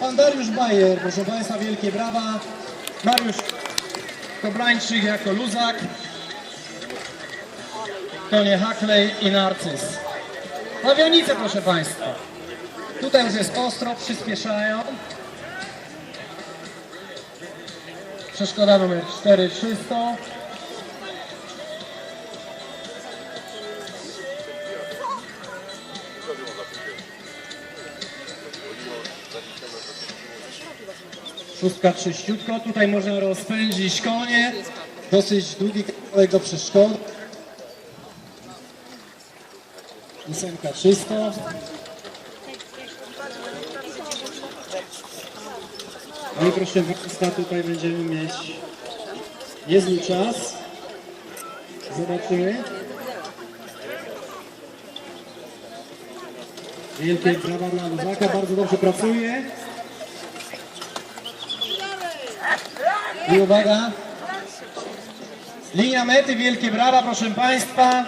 Pan Dariusz Bajer, proszę Państwa, wielkie brawa. Mariusz Koblańczyk jako luzak. Konie Haklej i Narcyz. Pawianice, proszę Państwa. Tutaj już jest ostro, przyspieszają. Przeszkoda numer 4, 300. Szóstka czyściutko, tutaj można rozpędzić konie. Dosyć długi kawałek do przeszkody. Ósemka czysto. No i proszę Państwa, tutaj będziemy mieć niezły czas. Zobaczymy. Wielkie brawa dla Luzaka, bardzo dobrze pracuje. I uwaga. Linia mety, wielkie brawa, proszę Państwa.